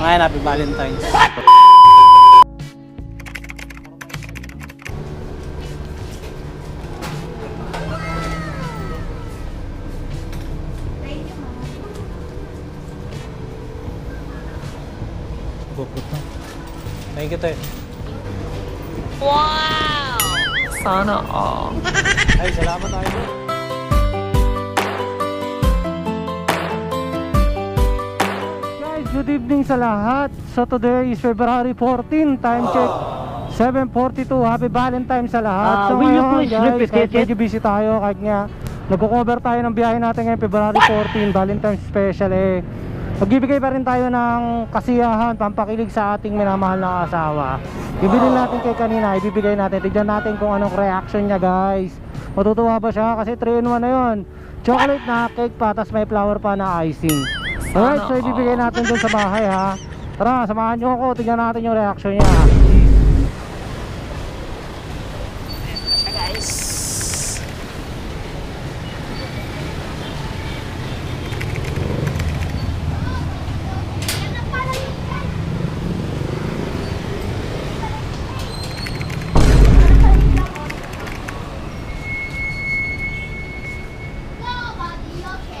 Ngayon, happy Valentine's. Thank you, te. Sana all. Ay, salamat tayo. Good evening sa lahat. So today is February 14, time check 7.42. Happy Valentine's sa lahat. Ah, so will you ngayon, please guys, repeat kahit it? medyo busy tayo kahit nga nagko-cover tayo ng biyahe natin ngayon February 14, Valentine's special eh. Magbibigay pa rin tayo ng kasiyahan, pampakilig sa ating minamahal na asawa. Bibili natin kay kanina, ibibigay natin. Tignan natin kung anong reaction niya guys. Matutuwa ba siya? Kasi 3 in 1 na yun. Chocolate na cake pa, tas may flower pa na icing. Alright, so ibibigay natin dun sa bahay ha. Tara, samahan niyo ako. Tignan natin yung reaction niya.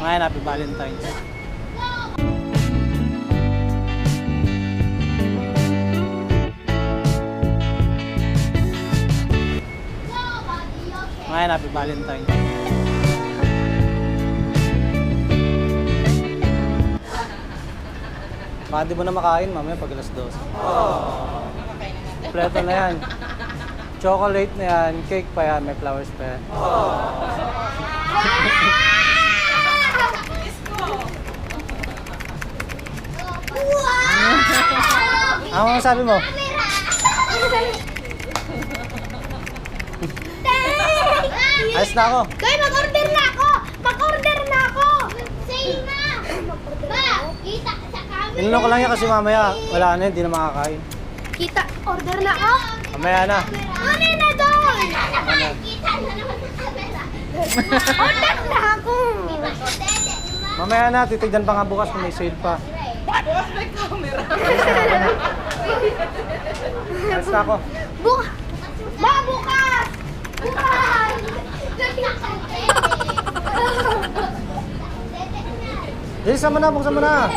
Ngayon, happy Valentine's. Ngayon, happy Valentine's. Baka di mo na makain mamaya pag alas 12. Kompleto na yan. Chocolate na yan, cake pa yan, may flowers pa yan. Ano ang sabi mo? Ayos na ako. Guys, mag-order na ako! Mag-order na ako! Say na! Ba, kita sa camera. Inano ko lang yan kasi mamaya wala na, hindi na makakain. Kita, order na ako? Mamaya na. Ano na doon? Kita na naman sa camera. order na ako! Mamaya na, titignan pa nga bukas kung may sale pa. Ayos na ako. Bukas! Ba, bukas! Bukas! Bilisan mo na, buksan mo na.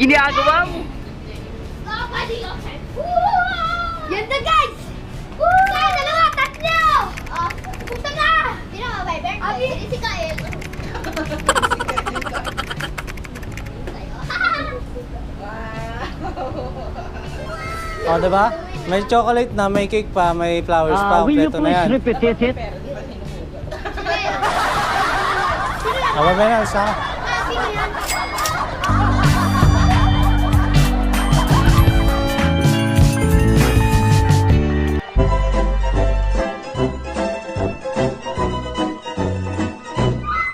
Ginagawa mo. Yan na guys! O, oh, diba? May chocolate na, may cake pa, may flowers pa. Uh, will you please na yan. repeat it? Aba, meron sa.